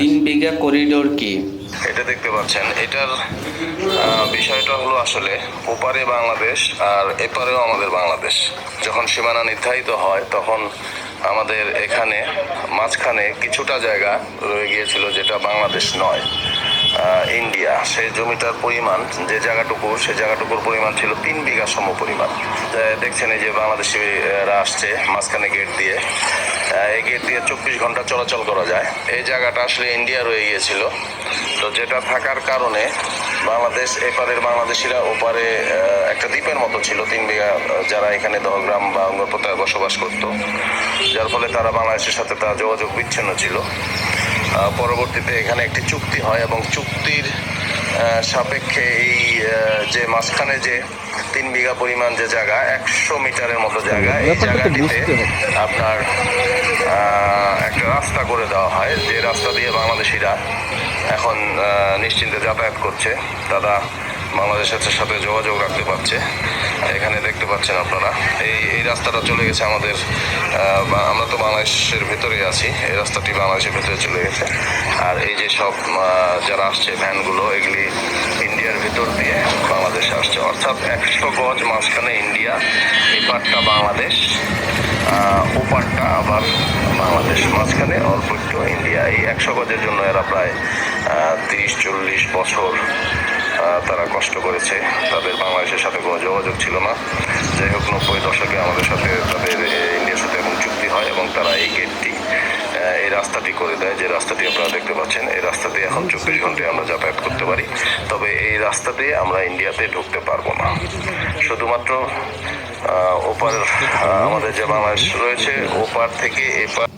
তিন বিঘা করিডোর কি? এটা দেখতে পাচ্ছেন। এটার বিষয়টা হলো আসলে ওপারে বাংলাদেশ আর এপারেও আমাদের বাংলাদেশ। যখন সীমানা নির্ধারিত হয় তখন আমাদের এখানে মাঝখানে কিছুটা জায়গা রয়ে গিয়েছিল যেটা বাংলাদেশ নয় ইন্ডিয়া। সেই জমিটার পরিমাণ যে জায়গাটুকু সেই জায়গাটুকুর পরিমাণ ছিল তিন বিঘা সম পরিমাণ দেখছেন এই যে বাংলাদেশিরা আসছে মাঝখানে গেট দিয়ে। এই গেট দিয়ে চব্বিশ ঘণ্টা চলাচল করা যায়। এই জায়গাটা আসলে ইন্ডিয়া রয়ে গিয়েছিল। তো যেটা থাকার কারণে বাংলাদেশ এপারের বাংলাদেশিরা ওপারে একটা দ্বীপের মতো ছিল। তিন বিঘা যারা এখানে দহগ্রাম বা অঙ্গপ্রত্যয় বসবাস করত। যার ফলে তারা বাংলাদেশের সাথে তার যোগাযোগ বিচ্ছিন্ন ছিল। পরবর্তীতে এখানে একটি চুক্তি হয় এবং চুক্তির সাপেক্ষে এই যে মাঝখানে যে তিন বিঘা পরিমাণ যে জায়গা একশো মিটারের মতো জায়গা এই জায়গাটিতে আপনার একটা রাস্তা করে দেওয়া হয়। যে রাস্তা দিয়ে বাংলাদেশিরা এখন নিশ্চিন্তে যাতায়াত করছে, তারা বাংলাদেশের সাথে যোগাযোগ রাখতে পারছে। এখানে দেখতে পাচ্ছেন আপনারা, এই এই রাস্তাটা চলে গেছে আমাদের আমরা তো বাংলাদেশের ভেতরে আছি। এই রাস্তাটি বাংলাদেশের ভেতরে চলে গেছে। আর এই যে সব যারা আসছে, ভ্যানগুলো, এগুলি ইন্ডিয়ার ভিতর দিয়ে বাংলাদেশে আসছে। অর্থাৎ একশো গজ মাঝখানে ইন্ডিয়া এই পাটটা বাংলাদেশ ওপারটা আবার বাংলাদেশ। মাঝখানে অল্প একটু ইন্ডিয়া। এই একশো গজের জন্য এরা প্রায় তিরিশ, চল্লিশ বছর তারা কষ্ট করেছে। তাদের বাংলাদেশের সাথে কোনো যোগাযোগ ছিল না। যাই হোক, নব্বই দশকে আমাদের সাথে তাদের ইন্ডিয়ার সাথে এবং চুক্তি হয় এবং তারা এই গেটটি এই রাস্তাটি করে দেয়। যে রাস্তাটি আপনারা দেখতে পাচ্ছেন এই রাস্তা দিয়ে এখন চব্বিশ ঘন্টায় আমরা যাতায়াত করতে পারি। তবে এই রাস্তা দিয়ে আমরা ইন্ডিয়াতে ঢুকতে পারব না। শুধুমাত্র ওপার আমাদের যে বাংলাদেশ রয়েছে ওপার থেকে এপার